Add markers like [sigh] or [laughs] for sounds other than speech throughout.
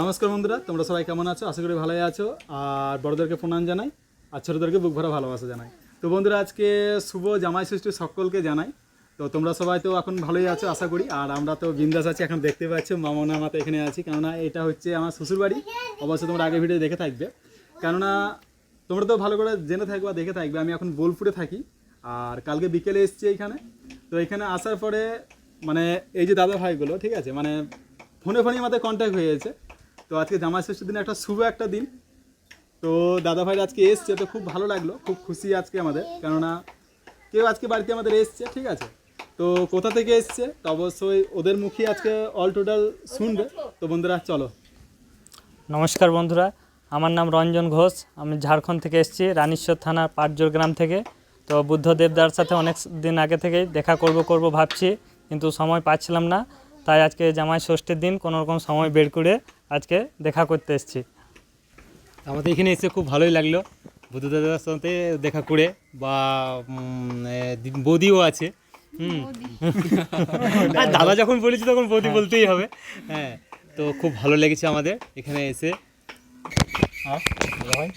নমস্কার বন্ধুরা, তোমরা সবাই কেমন আছো? আশা করি ভালোই আছো। আর বড়দেরকে প্রণাম জানাই, আর ছোটোদেরকে বুক ভরা ভালোবাসা জানাই। তো বন্ধুরা, আজকে শুভ জামাই ষষ্ঠী সকলকে জানাই। তো তোমরা সবাই তো এখন ভালোই আছো, আশা করি। আর আমরা তো বিন্দাস আছি, এখন দেখতে পাচ্ছ, মামনা মাতা এখানে আছি। কেননা এটা হচ্ছে আমার শ্বশুরবাড়ি। অবশ্যই তোমরা আগে ভিডিও দেখে থাকবে। কেননা তোমরা তো ভালো করে জেনে থাকবে বা দেখে থাকবে, আমি এখন বোলপুরে থাকি। আর কালকে বিকেলে এসেছি এখানে। তো এখানে আসার পরে মানে এই যে দাদা ভাইগুলো, ঠিক আছে? মানে ফোনে ফোনে আমাদের কন্ট্যাক্ট হয়ে গেছে। তো আজকে জামাই ষষ্ঠীর দিন একটা শুভ একটা দিন। তো দাদা ভাইরা আজকে এসছে, তো খুব ভালো লাগল, খুব খুশি আজকে আমাদের। কেননা কেউ আজকে বাড়িতে আমাদের এসছে, ঠিক আছে? তো কোথা থেকে এসছে? তো অবশ্যই ওদের মুখে আজকে অল টোটাল শুনবে। তো বন্ধুরা, চলো। নমস্কার বন্ধুরা, আমার নাম রঞ্জন ঘোষ। আমি ঝাড়খণ্ড থেকে এসেছি, রানীশ্বর থানার পাটজোর গ্রাম থেকে। তো বুদ্ধ দেবদার সাথে অনেক দিন আগে থেকেই দেখা করব করব ভাবছি, কিন্তু সময় পাচ্ছিলাম না। তাই আজকে জামাই ষষ্ঠীর দিন কোনো রকম সময় বের করে আজকে দেখা করতে এসেছি। আমাদের এখানে এসে খুব ভালোই লাগল। বুদ্ধ দাদার সাথে দেখা করে বা বৌদিও আছে। হুম। দাদা যখন বলেছি তখন বৌদি বলতেই হবে। হ্যাঁ তো খুব ভালো লেগেছে আমাদের এখানে এসে। হ্যাঁ ভাই।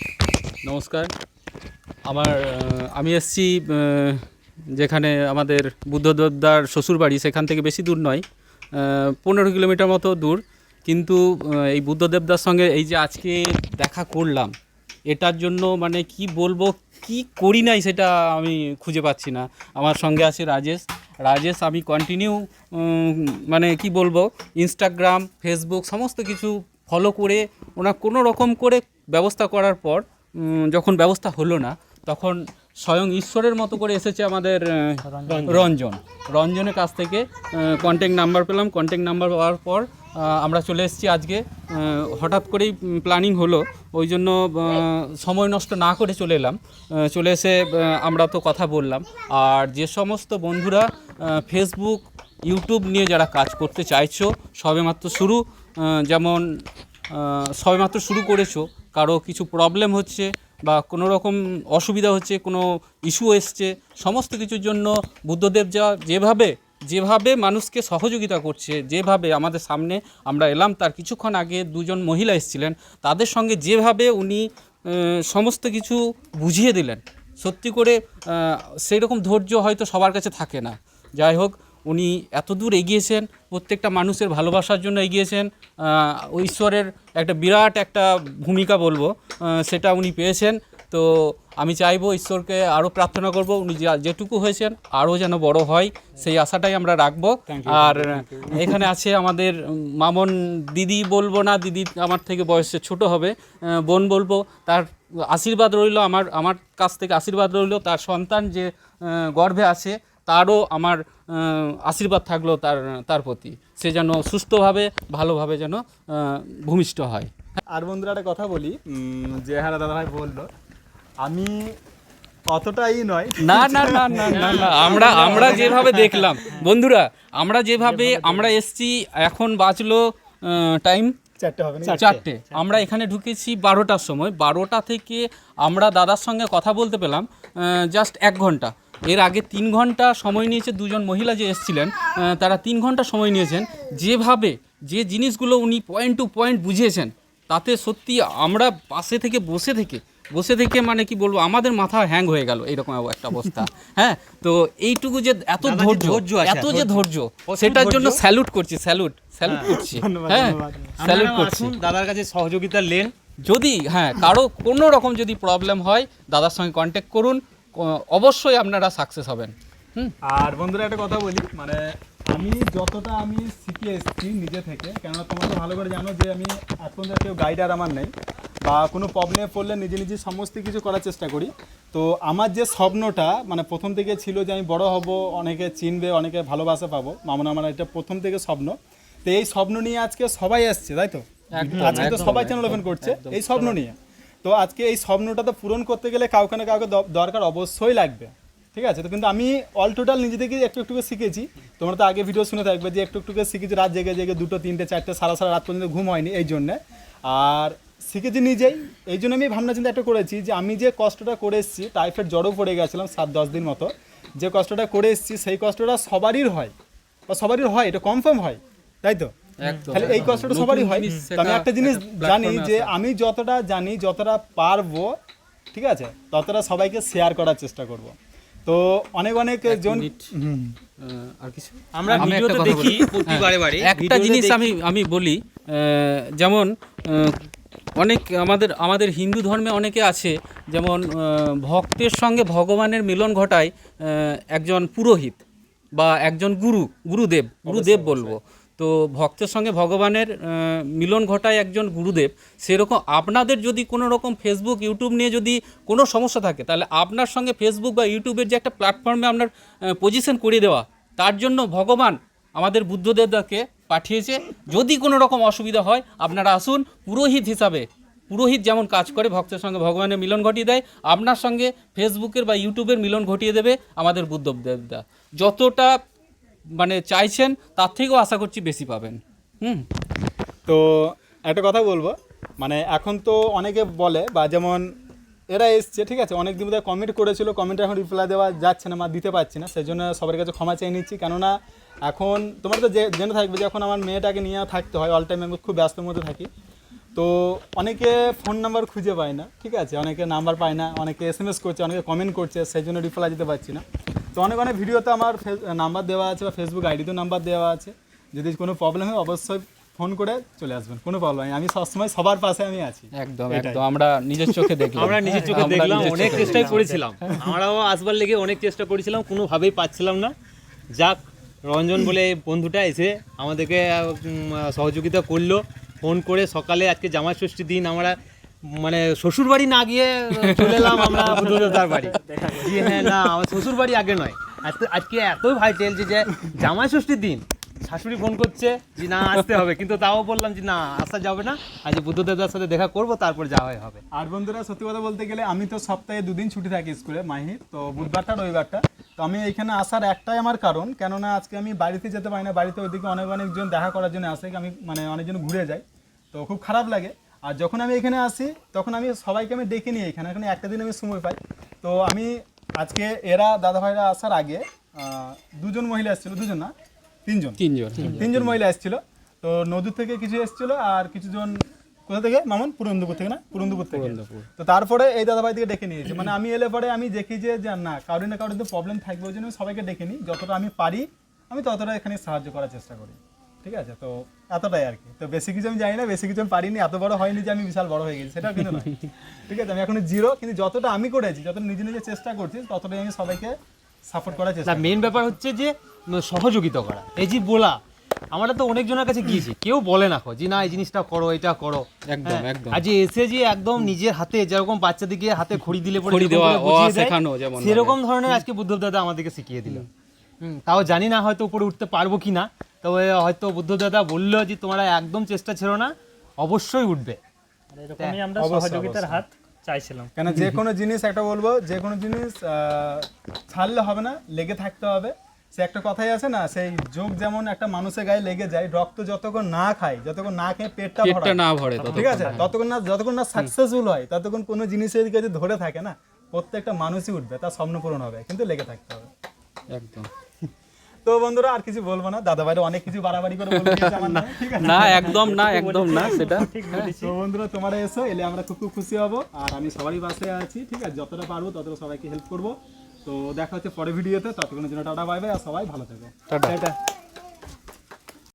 নমস্কার। আমার আমি এসছি যেখানে আমাদের বুদ্ধদেবদার শ্বশুরবাড়ি সেখান থেকে বেশি দূর নয় পনেরো কিলোমিটার মতো দূর। কিন্তু এই বুদ্ধদেবদার সঙ্গে এই যে আজকে দেখা করলাম, এটার জন্য মানে কি বলব, কি করি নাই সেটা আমি খুঁজে পাচ্ছি না। আমার সঙ্গে আছে রাজেশ। রাজেশ, আমি কন্টিনিউ মানে কি বলব ইনস্টাগ্রাম ফেসবুক সমস্ত কিছু ফলো করে, ওনার কোনো রকম করে ব্যবস্থা করার পর যখন ব্যবস্থা হলো না, তখন স্বয়ং ঈশ্বরের মতো করে এসেছে আমাদের রঞ্জন। রঞ্জনের কাছ থেকে কন্ট্যাক্ট নাম্বার পেলাম। কন্ট্যাক্ট নাম্বার পাওয়ার পর আমরা চলে এসেছি আজকে। হঠাৎ করেই প্ল্যানিং হলো ওই জন্য সময় নষ্ট না করে চলে এলাম। চলে এসে আমরা তো কথা বললাম। আর যে সমস্ত বন্ধুরা ফেসবুক ইউটিউব নিয়ে যারা কাজ করতে চাইছো সবেমাত্র শুরু যেমন সবেমাত্র শুরু করেছ কারও কিছু প্রবলেম হচ্ছে বা কোনো রকম অসুবিধা হচ্ছে, কোনো ইস্যু এসছে, সমস্ত কিছুর জন্য বুদ্ধদেব যা যেভাবে যেভাবে মানুষকে সহযোগিতা করছে, যেভাবে আমাদের সামনে আমরা এলাম, তার কিছুক্ষণ আগে দুজন মহিলা এসেছিলেন, তাদের সঙ্গে যেভাবে উনি সমস্ত কিছু বুঝিয়ে দিলেন। সত্যি করে সেই রকম ধৈর্য হয়তো সবার কাছে থাকে না। যাই হোক উনি এত দূর এগিয়েছেন প্রত্যেকটা মানুষের ভালোবাসার জন্য এগিয়েছেন ঈশ্বরের একটা বিরাট একটা ভূমিকা বলব সেটা উনি পেয়েছেন। তো আমি চাইব ঈশ্বরকে আরও প্রার্থনা করব উনি যা- যেটুকু হয়েছেন আরও যেন বড় হয় সেই আশাটাই আমরা রাখব। আর এখানে আছে আমাদের মামন দিদি বলব না দিদি আমার থেকে বয়সে ছোট হবে বোন বলব তার আশীর্বাদ রইল আমার আমার কাছ থেকে আশীর্বাদ রইল তার সন্তান যে গর্ভে আছে তারও আমার আশীর্বাদ থাকল তার তার প্রতি। সে যেন সুস্থভাবে ভালোভাবে যেন ভূমিষ্ঠ হয়। আর বন্ধুরা একটা কথা বলি। যে হ্যাঁ দাদা ভাই বলল আমি অতটাই নয়। না না না না না না আমরা আমরা যেভাবে দেখলাম। বন্ধুরা আমরা যেভাবে আমরা এসছি এখন বাঁচলো টাইম চারটে আমরা এখানে ঢুকেছি বারোটার সময়। বারোটা থেকে আমরা দাদার সঙ্গে কথা বলতে পেলাম জাস্ট এক ঘণ্টা। এর আগে তিন ঘণ্টা সময় নিয়েছে দুজন মহিলা যে এসেছিলেন তারা তিন ঘণ্টা সময় নিয়েছেন। যেভাবে যে জিনিসগুলো উনি পয়েন্ট টু পয়েন্ট বুঝিয়েছেন তাতে সত্যি আমরা পাশে থেকে বসে থেকে বসে থেকে মানে কি বলব আমাদের মাথা হ্যাং হয়ে গেল এরকম একটা অবস্থা। [laughs] হ্যাঁ তো এইটুকু যে এত ধৈর্য এত যে ধৈর্য। সেটার জন্য স্যালুট করছি স্যালুট স্যালুট করছি। হ্যাঁ স্যালুট করছি। দাদার কাছে সহযোগিতা লেন। যদি হ্যাঁ কারও কোনো রকম যদি প্রবলেম হয় দাদার সঙ্গে কন্ট্যাক্ট করুন। অবশ্যই আপনারা সাকসেস হবেন। হুম? আর বন্ধুরা একটা কথা বলি মানে আমি যতটা আমি শিখে এসেছি নিজে থেকে কেননা তোমরা তো ভালো করে জানো যে আমি এখন কেউ গাইডার আমার নেই বা কোনো প্রবলেমে পড়লে নিজে নিজে সমস্ত কিছু করার চেষ্টা করি। তো আমার যে স্বপ্নটা মানে প্রথম থেকে ছিল যে আমি বড় হব অনেকে চিনবে অনেকে ভালোবাসা পাবো মামন আমার এটা প্রথম থেকে স্বপ্ন। তো এই স্বপ্ন নিয়ে আজকে সবাই আসছে তাই তো? আজকে তো সবাই চ্যানেল ওপেন করছে এই স্বপ্ন নিয়ে। তো আজকে এই স্বপ্নটা তো পূরণ করতে গেলে কাউকে না কাউকে দরকার অবশ্যই লাগবে। ঠিক আছে? তো কিন্তু আমি অল টোটাল নিজে থেকে একটু একটু শিখেছি। তোমরা তো আগে ভিডিও শুনে থাকবে যে একটু একটু শিখেছি, রাত জেগে জেগে দুটো, তিনটে, চারটে সারা সারা রাত পর্যন্ত ঘুম হয়নি এই জন্যে। আর শিখেছি নিজেই। এই জন্য আমি ভাবনা চিন্তা একটা করেছি যে আমি যে কষ্টটা করে এসেছি টাইফয়েড জ্বরও পড়ে গেছিলাম সাত, দশ দিন মতো। যে কষ্টটা করে এসেছি, সেই কষ্টটা সবারই হয়। বা সবারই হয়, এটা কনফার্ম হয়। তাই তো? তাহলে এই কষ্টটা সবারই হয়। আমি একটা জিনিস জানি যে আমি যতটা জানি যতটা পারব ঠিক আছে ততটা সবাইকে শেয়ার করার চেষ্টা করব। তো অনেক অনেক জন আর কিছু? আমরা ভিডিওতে দেখি। প্রতিবারে বারে একটা জিনিস আমি আমি বলি যেমন অনেক আমাদের আমাদের হিন্দু ধর্মে অনেকে আছে যেমন ভক্তের সঙ্গে ভগবানের মিলন ঘটায় একজন পুরোহিত বা একজন গুরু গুরুদেব গুরুদেব বলব। তো ভক্তের সঙ্গে ভগবানের মিলন ঘটায় একজন গুরুদেব, সেরকম আপনাদের যদি কোনো রকম ফেসবুক ইউটিউব নিয়ে যদি কোনো সমস্যা থাকে, তাহলে আপনার সঙ্গে ফেসবুক বা ইউটিউবের যে একটা প্ল্যাটফর্মে আপনার পজিশন করিয়ে দেওয়া, তার জন্য ভগবান আমাদের বুদ্ধদেবদাকে পাঠিয়েছে। যদি কোনো রকম অসুবিধা হয়, আপনারা আসুন, পুরোহিত হিসাবে, পুরোহিত যেমন কাজ করে, ভক্তের সঙ্গে ভগবানের মিলন ঘটিয়ে দেয়, আপনার সঙ্গে ফেসবুকের বা ইউটিউবের মিলন ঘটিয়ে দেবে আমাদের বুদ্ধদেবদা। যতটা মানে চাইছেন, তার থেকেও আশা করছি বেশি পাবেন। হুম? তো একটা কথা বলব মানে এখন তো অনেকে বলে, বা যেমন এরা এসছে, ঠিক আছে, অনেক দিন ধরে কমেন্ট করেছিল কমেন্টে এখন রিপ্লাই দেওয়া যাচ্ছে না, বা দিতে পারছি না সেই জন্য সবার কাছে ক্ষমা চেয়ে নিচ্ছি। কেননা এখন তোমরা তো জেনে থাকবে যে এখন আমার মেয়েটাকে নিয়ে থাকতে হয় অল টাইম আমি খুব ব্যস্তের মধ্যে থাকি, তো অনেকে ফোন নাম্বার খুঁজে পায় না, ঠিক আছে, অনেকে নাম্বার পায় না, অনেকে এস এম এস করছে, অনেকে কমেন্ট করছে সেই জন্য রিপ্লাই দিতে পারছি না। তো অনেক অনেক ভিডিওতে আমার নাম্বার দেওয়া আছে বা ফেসবুক আইডিতেও নাম্বার দেওয়া আছে। যদি কোনো প্রবলেম হয় অবশ্যই ফোন করে চলে আসবেন। কোনো প্রবলেম নেই। আমি সবসময় সবার পাশে আমি আছি। একদম একদম। আমরা নিজের চোখে দেখলাম। আমরা নিজের চোখে দেখলাম অনেক চেষ্টাই করেছিলাম। আমরাও আসবার লেগে অনেক চেষ্টা করেছিলাম কোনোভাবেই পাচ্ছিলাম না। যাক রঞ্জন বলে এই বন্ধুটা এসে আমাদেরকে সহযোগিতা করল। ফোন করে সকালে আজকে জামাই ষষ্ঠীর দিন আমরা মানে শ্বশুর বাড়ি না গিয়ে চলে এলাম আমরা [laughs] বুদ্ধদার বাড়ি। জি হ্যাঁ না আমার শ্বশুর বাড়ি আগে নয়। আজকে আজকে এতই ভাইটেল যে যে জামাই ষষ্ঠীর দিন শাশুড়ি ফোন করছে যে না আসতে হবে। কিন্তু তাও বললাম যে না আসা যাবে না। আজ বুদ্ধদেবদার সাথে দেখা করব তারপর যাওয়াই হবে। আর বন্ধুরা সত্যি কথা বলতে গেলে আমি তো সপ্তাহে দুদিন ছুটি থাকি স্কুলে মাহির তো বুধবারটা রবিবারটা। তো আমি এখানে আসার একটাই আমার কারণ। কেননা আজকে আমি বাড়িতে যেতে পারি না। বাড়িতে ওইদিকে অনেক অনেকজন দেখা করার জন্য আসে। আমি মানে অনেকজন ঘুরে যাই। তো খুব খারাপ লাগে। আর যখন আমি এখানে আসি তখন আমি সবাইকে আমি ডেকে নিই এখানে। এখানে একটা দিন আমি সময় পাই। তো আমি আজকে এরা দাদা ভাইরা আসার আগে দুজন মহিলা এসেছিল দুজন না? তিনজন। তিনজন। তিনজন। মহিলা এসেছিল। তো নদীর থেকে কিছু এসেছিল আর কিছুজন কোথা থেকে? মামুন? পুরন্দপুর থেকে না? পুরন্দপুর থেকে। তো তারপরে এই দাদাভাই থেকে ডেকে নিয়েছি মানে আমি এলে পরে আমি দেখি যে না কারোর না কারোর তো প্রবলেম থাকবে ওই জন্য আমি সবাইকে ডেকে নিই। যতটা আমি পারি আমি ততটা এখানে সাহায্য করার চেষ্টা করি। ঠিক আছে? তো এতটাই আর কি। তো বেশি কিছু আমি জানি না বেশি কিছু আমি পারিনি এত বড় হয়নি যে আমি বিশাল বড় হয়ে গেছি সেটা কিন্তু নয়। ঠিক আছে? আমি এখন জিরো কিন্তু যতটা আমি করেছি যতটা নিজে নিজে চেষ্টা করছি ততটাই আমি সবাইকে সাপোর্ট করার চেষ্টা না মেন ব্যাপার হচ্ছে যে সহযোগিতা করা। এই যে বলা আমরা তো অনেক জনের কাছে গিয়েছি কেউ বলে না খো যে না এই জিনিসটা করো এটা করো। একদম হ্যাঁ, একদম। আজ এসে যে একদম নিজের হাতে যেরকম বাচ্চাদিকে হাতে খড়ি দিলে পরে খড়ি দেওয়া, শেখানো যেমন সেরকম ধরনের আজকে বুদ্ধ দাদা আমাদেরকে শিখিয়ে দিল। হুম, তাও জানি না হয়তো উপরে উঠতে পারব কি না তবে হয়তো বুদ্ধ দাদা বলল যে তোমরা একদম চেষ্টা ছিল না অবশ্যই উঠবে। আর এরকমই আমরা সহযোগিতার হাত চাইছিলাম। কেন যে কোনো জিনিস একটা বলব যে কোনো জিনিস ছাড়লে হবে না লেগে থাকতে হবে। সে একটা কথাই আছে না সেই যোগ যেমন একটা মানুষের গায়ে লেগে যায় রক্ত যতক্ষণ না খায় যতক্ষণ না খেয়ে পেটটা পেটটা না ভরে ঠিক আছে? ততক্ষণ না যতক্ষণ না সাকসেসফুল হয় ততক্ষণ কোনো জিনিসের কাছে ধরে থাকে না প্রত্যেকটা মানুষই উঠবে তার স্বপ্ন পূরণ হবে কিন্তু লেগে থাকতে হবে। একদম। তো বন্ধুরা আর কিছু বলব না। দাদা ভাইরা অনেক কিছু বাড়াবাড়ি করে বলে না একদম না একদম না সেটা। তো বন্ধুরা তোমরা এসো এলে আমরা খুব খুব খুশি হব। আর আমি সবারই পাশে আছি ঠিক আছে? যতটা পারব ততটা সবাইকে হেল্প করব। তো দেখা হচ্ছে পরে ভিডিওতে। ততক্ষণের জন্য টাটা বাই বাই আর সবাই ভালো থেকো। টাটা।